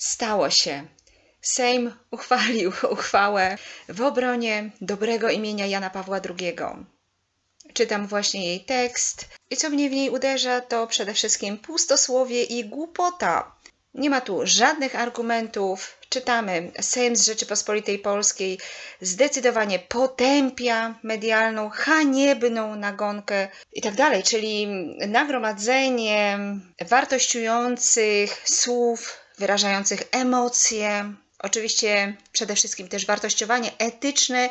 Stało się. Sejm uchwalił uchwałę w obronie dobrego imienia Jana Pawła II. Czytam właśnie jej tekst i co mnie w niej uderza, to przede wszystkim pustosłowie i głupota. Nie ma tu żadnych argumentów. Czytamy, Sejm z Rzeczypospolitej Polskiej zdecydowanie potępia medialną, haniebną nagonkę i tak dalej, czyli nagromadzenie wartościujących słów, wyrażających emocje, oczywiście przede wszystkim też wartościowanie etyczne,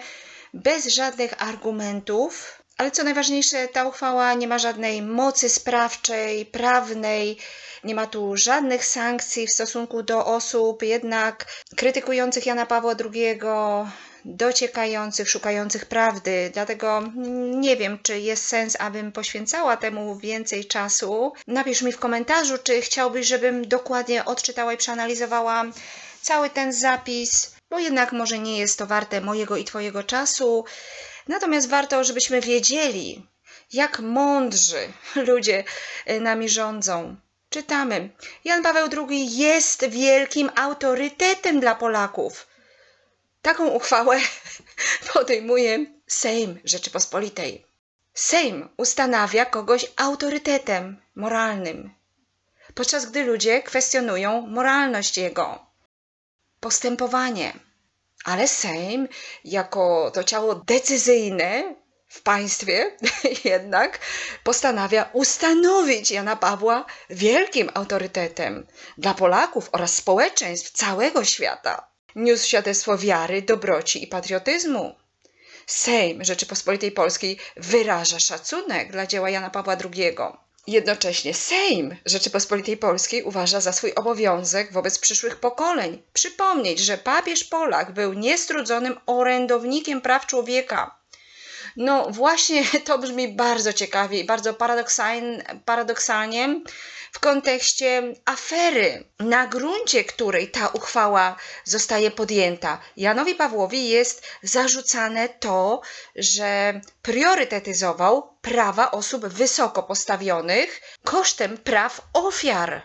bez żadnych argumentów. Ale co najważniejsze, ta uchwała nie ma żadnej mocy sprawczej, prawnej, nie ma tu żadnych sankcji w stosunku do osób jednak krytykujących Jana Pawła II, dociekających, szukających prawdy. Dlatego nie wiem, czy jest sens, abym poświęcała temu więcej czasu. Napisz mi w komentarzu, czy chciałbyś, żebym dokładnie odczytała i przeanalizowała cały ten zapis, bo jednak może nie jest to warte mojego i Twojego czasu. Natomiast warto, żebyśmy wiedzieli, jak mądrzy ludzie nami rządzą. Czytamy. Jan Paweł II jest wielkim autorytetem dla Polaków. Taką uchwałę podejmuje Sejm Rzeczypospolitej. Sejm ustanawia kogoś autorytetem moralnym, podczas gdy ludzie kwestionują moralność jego postępowanie. Ale Sejm, jako to ciało decyzyjne w państwie, jednak postanawia ustanowić Jana Pawła wielkim autorytetem dla Polaków oraz społeczeństw całego świata. Niósł świadectwo wiary, dobroci i patriotyzmu. Sejm Rzeczypospolitej Polskiej wyraża szacunek dla dzieła Jana Pawła II. Jednocześnie Sejm Rzeczypospolitej Polskiej uważa za swój obowiązek wobec przyszłych pokoleń przypomnieć, że papież Polak był niestrudzonym orędownikiem praw człowieka. No właśnie to brzmi bardzo ciekawie i bardzo paradoksalnie, w kontekście afery, na gruncie której ta uchwała zostaje podjęta. Janowi Pawłowi jest zarzucane to, że priorytetyzował prawa osób wysoko postawionych kosztem praw ofiar.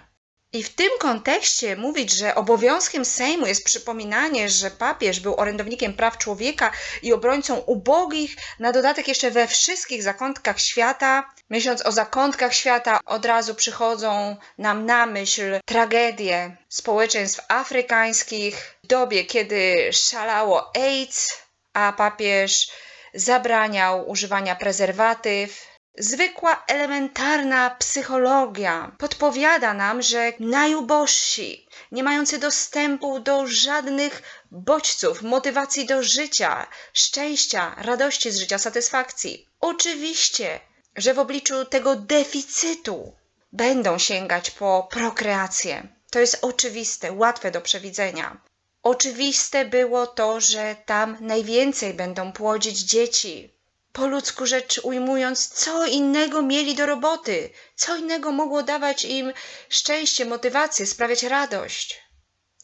I w tym kontekście mówić, że obowiązkiem Sejmu jest przypominanie, że papież był orędownikiem praw człowieka i obrońcą ubogich, na dodatek jeszcze we wszystkich zakątkach świata, myśląc o zakątkach świata, od razu przychodzą nam na myśl tragedie społeczeństw afrykańskich. W dobie, kiedy szalało AIDS, a papież zabraniał używania prezerwatyw, Zwykła, elementarna psychologia podpowiada nam, że najubożsi, nie mający dostępu do żadnych bodźców, motywacji do życia, szczęścia, radości z życia, satysfakcji, oczywiście, że w obliczu tego deficytu będą sięgać po prokreację. To jest oczywiste, łatwe do przewidzenia. Oczywiste było to, że tam najwięcej będą płodzić dzieci, po ludzku rzecz ujmując, co innego mieli do roboty, co innego mogło dawać im szczęście, motywację, sprawiać radość.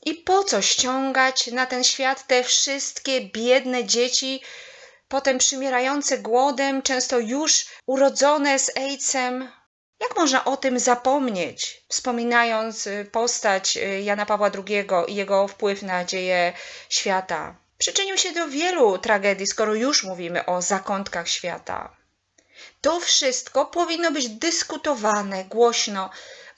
I po co ściągać na ten świat te wszystkie biedne dzieci, potem przymierające głodem, często już urodzone z AIDS-em? Jak można o tym zapomnieć, wspominając postać Jana Pawła II i jego wpływ na dzieje świata? Przyczynił się do wielu tragedii, skoro już mówimy o zakątkach świata. To wszystko powinno być dyskutowane głośno,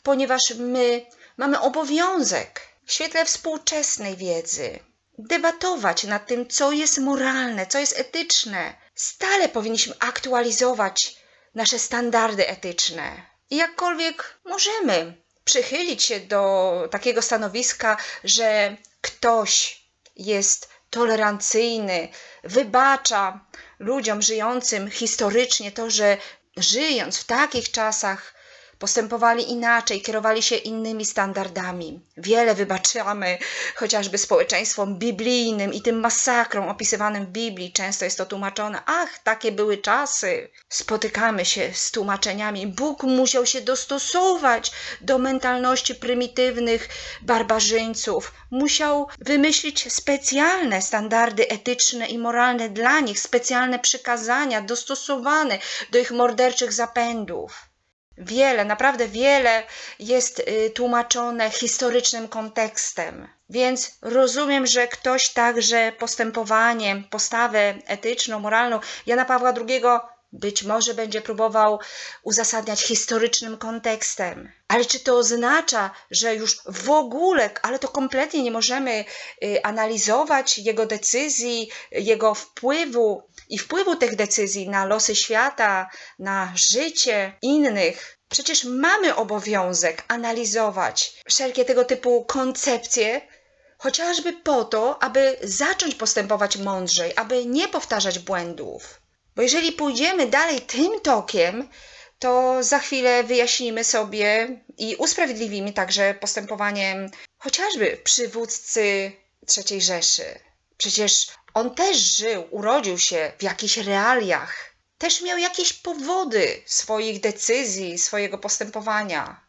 ponieważ my mamy obowiązek w świetle współczesnej wiedzy debatować nad tym, co jest moralne, co jest etyczne. Stale powinniśmy aktualizować nasze standardy etyczne. I jakkolwiek możemy przychylić się do takiego stanowiska, że ktoś jest tolerancyjny, wybacza ludziom żyjącym historycznie to, że żyjąc w takich czasach postępowali inaczej, kierowali się innymi standardami. Wiele wybaczamy chociażby społeczeństwom biblijnym i tym masakrom opisywanym w Biblii. Często jest to tłumaczone, ach, takie były czasy. Spotykamy się z tłumaczeniami. Bóg musiał się dostosować do mentalności prymitywnych barbarzyńców. Musiał wymyślić specjalne standardy etyczne i moralne dla nich, specjalne przykazania dostosowane do ich morderczych zapędów. Wiele, naprawdę wiele jest y, tłumaczone historycznym kontekstem. Więc rozumiem, że ktoś także postępowanie, postawę etyczną, moralną Jana Pawła II być może będzie próbował uzasadniać historycznym kontekstem. Ale czy to oznacza, że już w ogóle, ale to kompletnie nie możemy y, analizować jego decyzji, jego wpływu i wpływu tych decyzji na losy świata, na życie innych? Przecież mamy obowiązek analizować wszelkie tego typu koncepcje, chociażby po to, aby zacząć postępować mądrzej, aby nie powtarzać błędów. Bo jeżeli pójdziemy dalej tym tokiem, to za chwilę wyjaśnimy sobie i usprawiedliwimy także postępowaniem chociażby przywódcy III Rzeszy. Przecież on też żył, urodził się w jakichś realiach, też miał jakieś powody swoich decyzji, swojego postępowania.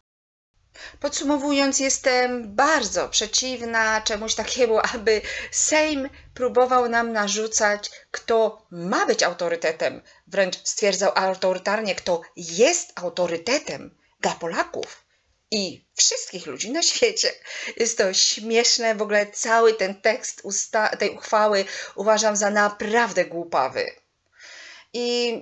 Podsumowując, jestem bardzo przeciwna czemuś takiemu, aby Sejm próbował nam narzucać, kto ma być autorytetem, wręcz stwierdzał autorytarnie, kto jest autorytetem dla Polaków i wszystkich ludzi na świecie. Jest to śmieszne, w ogóle cały ten tekst tej uchwały uważam za naprawdę głupawy. I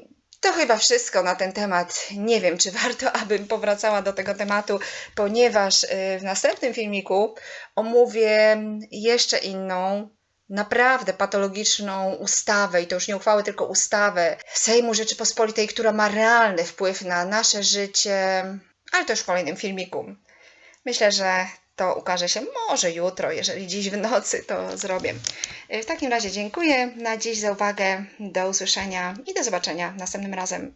to chyba wszystko na ten temat. Nie wiem, czy warto, abym powracała do tego tematu, ponieważ y, w następnym filmiku omówię jeszcze inną, naprawdę patologiczną ustawę, i to już nie uchwałę, tylko ustawę Sejmu Rzeczypospolitej, która ma realny wpływ na nasze życie, ale to już w kolejnym filmiku. Myślę, że to ukaże się może jutro, jeżeli dziś w nocy to zrobię. W takim razie dziękuję na dziś za uwagę. Do usłyszenia i do zobaczenia następnym razem.